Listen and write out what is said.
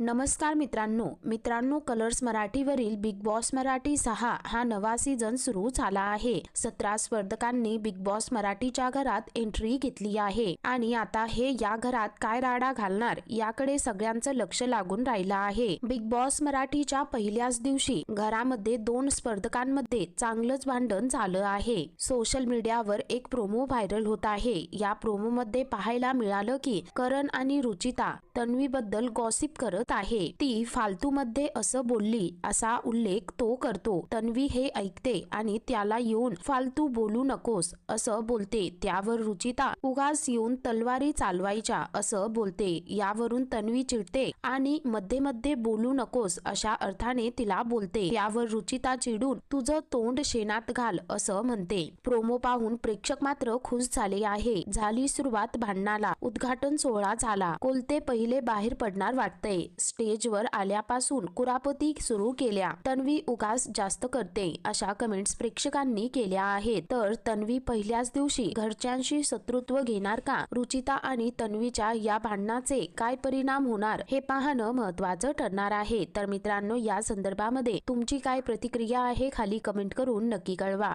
नमस्कार मित्रांनो. मित्रांनो कलर्स मराठीवरील बिग बॉस मराठी सहा हा नवा सीझन सुरू झाला आहे. सतरा स्पर्धकांनी बिग बॉस मराठीच्या घरात एंट्री घेतली आहे. आणि आता हे या घरात काय राडा घालणार याकडे सगळ्यांचं लक्ष लागून राहिलं आहे. बिग बॉस मराठीच्या पहिल्याच दिवशी घरामध्ये दोन स्पर्धकांमध्ये चांगलंच भांडण झालं आहे. सोशल मीडियावर एक प्रोमो व्हायरल होत आहे. या प्रोमो मध्ये पाहायला मिळालं की करण आणि रुचिता तन्वीबद्दल गॉसिप करत आहे. ती फालतू मध्ये असं बोलली असा उल्लेख तो करतो. तन्वी हे ऐकते आणि त्याला येऊन फालतू बोलू नकोस असं बोलते. त्यावर रुचिता उगाच येऊन तलवारी चालवायच्या असं बोलते. यावरून तन्वी चिडते आणि मध्ये मध्ये बोलू नकोस अशा अर्थाने तिला बोलते. यावर रुचिता चिडून तुझं तोंड शेणात घाल असं म्हणते. प्रोमो पाहून प्रेक्षक मात्र खुश झाले आहे. झाली सुरुवात भांडणाला. उद्घाटन सोहळा झाला. कोलते पहिले बाहेर पडणार वाटतंय. स्टेजवर आल्यापासून कुरापती सुरू केल्या. तन्वी उगास जास्त करते अशा कमेंट्स प्रेक्षकांनी केल्या आहेत. तर तन्वी पहिल्याच दिवशी घरच्यांशी शत्रुत्व घेणार का? रुचिता आणि तन्वीच्या या भांडणाचे काय परिणाम होणार? हे पाहणं महत्वाचं ठरणार आहे. तर मित्रांनो या संदर्भामध्ये तुमची काय प्रतिक्रिया आहे खाली कमेंट करून नक्की कळवा.